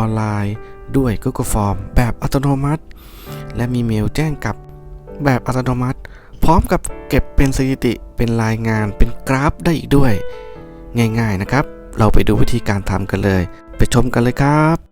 ออนไลน์ ด้วย Google Form แบบอัตโนมัติ และมีเมลแจ้งกลับแบบอัตโนมัติ พร้อมกับเก็บเป็นสถิติเป็นรายงานเป็นกราฟได้อีกด้วย ง่าย ๆนะครับ เราไปดูวิธีการทำกันเลย ไปชมกันเลยครับ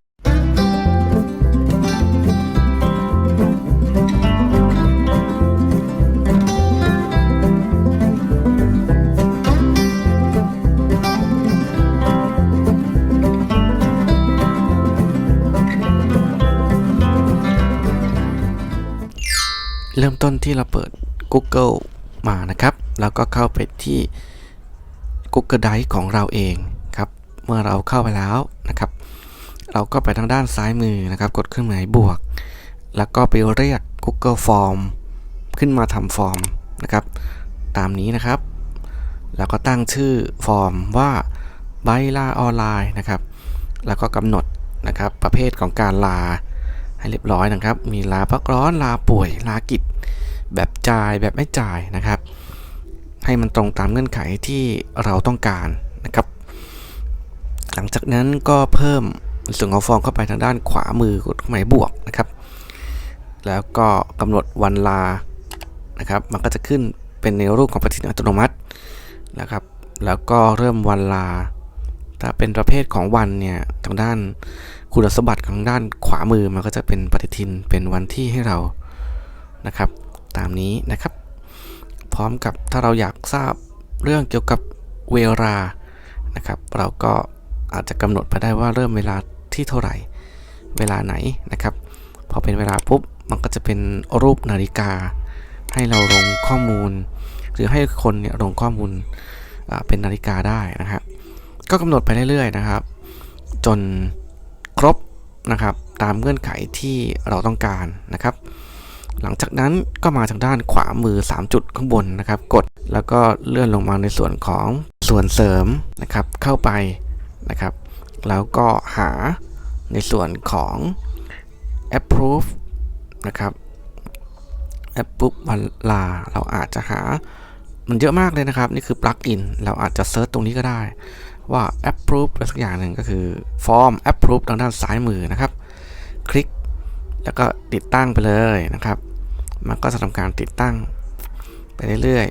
เริ่มต้นที่เราเปิด Google มานะครับ แล้วก็เข้าไปที่ Google Drive ของเราเองครับ เมื่อเราเข้าไปแล้วนะครับ เราก็ไปทางด้านซ้ายมือนะครับ กดเครื่องหมายบวก แล้วก็ไปเรียก Google Form ขึ้นมาทำฟอร์มนะครับ ตามนี้นะครับ แล้วก็ตั้งชื่อฟอร์มว่าใบลาออนไลน์นะครับ แล้วก็กำหนดนะครับประเภทของการลา ให้เรียบร้อยนะครับ มีลาพักร้อนลาป่วย ลากิจ แบบจ่ายแบบไม่จ่ายนะครับ ให้มันตรงตามเงื่อนไขที่เราต้องการนะครับ หลังจากนั้นก็เพิ่มส่วนของฟอร์มเข้าไปทางด้านขวามือกดหมายบวกนะครับ แล้วก็กำหนดวันลานะครับ มันก็จะขึ้นเป็นในรูปของปฏิทินอัตโนมัตินะครับ แล้วก็เริ่มวันลา ถ้าเป็นประเภทของวันเนี่ยทางด้านคุณสมบัติของด้านขวามือมันก็จะเป็นปฏิทินเป็นวันที่ให้เรานะครับ ตามนี้นะครับ พร้อมกับถ้าเราอยากทราบเรื่องเกี่ยวกับเวลานะครับ เราก็อาจจะกำหนดไปได้ว่าเริ่มเวลาที่เท่าไหร่ เวลาไหนนะครับ พอเป็นเวลาปุ๊บมันก็จะเป็นรูปนาฬิกา ให้เราลงข้อมูล หรือให้คนเนี่ยลงข้อมูลเป็นนาฬิกาได้นะครับ ก็กำหนดไปเรื่อยๆนะครับ จนครบนะครับตามเงื่อนไขที่เราต้องการนะครับ หลังจากนั้นก็มาทางด้านขวามือ 3 จุดข้างบนนะครับ กดแล้วก็เลื่อนลงมาในส่วนของส่วนเสริมนะครับเข้าไปนะครับ แล้วก็หาในส่วนของ approve นะครับ approve วันลา เราอาจจะหามันเยอะมากเลยนะครับ นี่คือ plugin เราอาจจะเซิร์ชตรงนี้ก็ได้ ว่า approve อะไรสักอย่างหนึ่งก็คือ form approve ทางด้านซ้ายมือนะครับ คลิกแล้วก็ติดตั้งไปเลยนะครับ มันก็จะทำการติดตั้งไปเรื่อย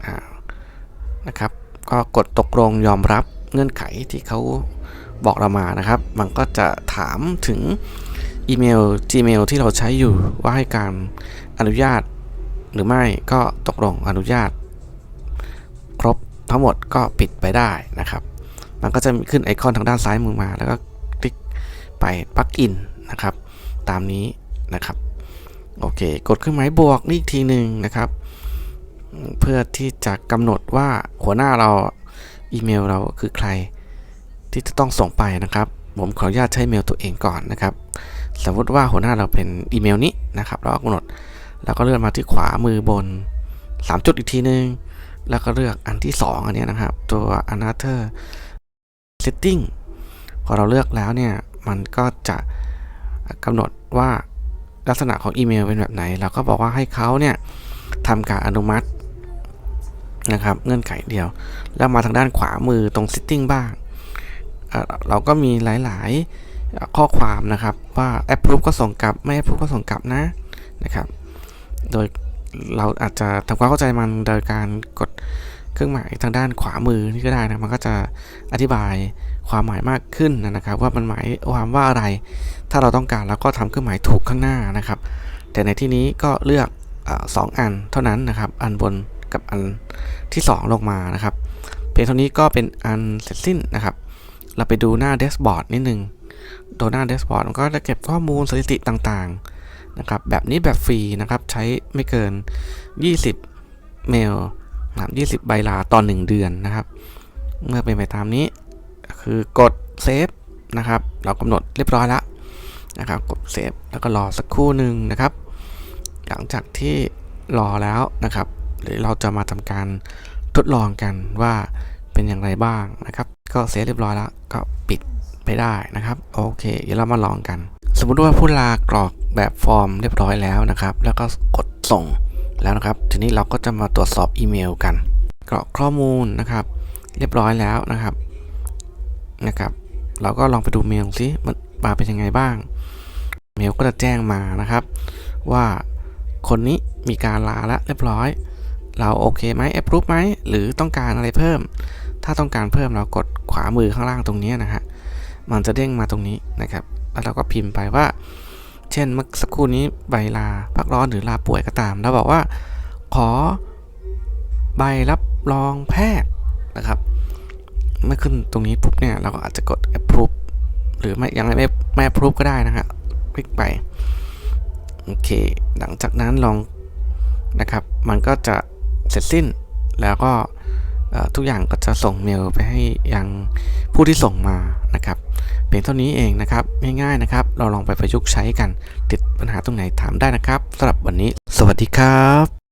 ๆนะครับ ก็กดตกลงยอมรับเงื่อนไขที่เขาบอกเรามานะครับ มันก็จะถามถึงอีเมล Gmail ที่เราใช้อยู่ว่าให้การอนุญาตหรือไม่ก็ตกลงอนุญาต ทั้งหมดก็ปิดไปได้นะครับ มันก็จะมีขึ้นไอคอนทางด้านซ้ายมือมา แล้วก็คลิกไปปลั๊กอินนะครับ ตามนี้นะครับ โอเค กดเครื่องหมายบวกนี่อีกทีหนึ่งนะครับ เพื่อที่จะกำหนดว่าหัวหน้าเราอีเมลเราคือใครที่จะต้องส่งไปนะครับ ผมขออนุญาตใช้เมลตัวเองก่อนนะครับ สมมติว่าหัวหน้าเราเป็นอีเมลนี้นะครับ เราก็กำหนด แล้วก็เลื่อนมาที่ขวามือบน 3 จุดอีกทีหนึ่ง แล้วก็เลือกอันที่ 2 อันนี้นะครับ ตัว another setting พอเราเลือกแล้วเนี่ย มันก็จะกำหนดว่าลักษณะของอีเมลเป็นแบบไหน เราก็บอกว่าให้เขาเนี่ยทำการอนุมัตินะครับเงื่อนไขเดียว แล้วมาทางด้านขวามือตรง setting บ้างเอ่อเราก็มีหลาย ๆ ข้อความนะครับว่า approve ก็ส่งกลับ ไม่ approve ก็ส่งกลับนะนะครับ โดย เราอาจจะทำความเข้าใจมันโดยการกดเครื่องหมายทางด้านขวามือนี่ก็ได้นะ มันก็จะอธิบายความหมายมากขึ้นนะครับ ว่ามันหมายความว่าอะไร ถ้าเราต้องการเราก็ทำเครื่องหมายถูกข้างหน้านะครับ แต่ในที่นี้ก็เลือกอสองอันเท่านั้นนะครับ อันบนกับอันที่ 2 ลงมานะครับเพียงเท่านี้ก็เป็นอันเสร็จสิ้นนะครับ เราไปดูหน้าเดสบอร์ดนิดนึงตัวหน้าเดสบอร์ดมันก็จะเก็บข้อมูลสถิติต่างๆ นะครับแบบนี้แบบฟรีนะครับใช้ไม่เกิน 20 เมลนะครับ20 ใบลาต่อ1เดือนนะครับ เมื่อเป็นไปตามนี้ คือกดเซฟนะครับ เรากำหนดเรียบร้อยแล้วนะครับ กดเซฟแล้วก็รอสักครู่หนึ่งนะครับ หลังจากที่รอแล้วนะครับหรือเราจะมาทำการทดลองกันว่าเป็นอย่างไรบ้างนะครับ ก็เซฟเรียบร้อยแล้วก็ปิดไปได้นะครับ โอเค เดี๋ยวเรามาลองกัน สมมุติว่าผู้ลากรอกแบบฟอร์มเรียบร้อยแล้วนะครับ แล้วก็กดส่งแล้วนะครับ ทีนี้เราก็จะมาตรวจสอบอีเมลกัน กรอกข้อมูลนะครับ เรียบร้อยแล้วนะครับนะครับ เราก็ลองไปดูเมลซิมันมาเป็นยังไงบ้าง เมลก็จะแจ้งมานะครับ ว่าคนนี้มีการลาแล้วเรียบร้อย เราโอเคไหม approve ไหมหรือต้องการอะไรเพิ่ม ถ้าต้องการเพิ่มเรากดขวามือข้างล่างตรงนี้นะฮะมันจะเด้งมาตรงนี้นะครับ แล้วเราก็พิมพ์ไปว่า เช่นเมื่อสักครู่นี้ใบลาพักร้อนหรือลาป่วยก็ตาม แล้วบอกว่า ขอใบรับรองแพทย์นะครับ เมื่อขึ้นตรงนี้ปุ๊บเนี่ยเราก็อาจจะกด approve หรือไม่ยังไม่ไม่ approve ก็ได้นะฮะคลิกไป โอเค หลังจากนั้นลองนะครับ มันก็จะเสร็จสิ้นแล้วก็ทุกอย่างก็จะส่งเมลไปให้ยังผู้ที่ส่งมานะครับ พียงเท่านี้เองนะครับง่ายๆนะครับ เราลองไปประยุกต์ใช้กัน ติดปัญหาตรงไหนถามได้นะครับสำหรับวันนี้ สวัสดีครับ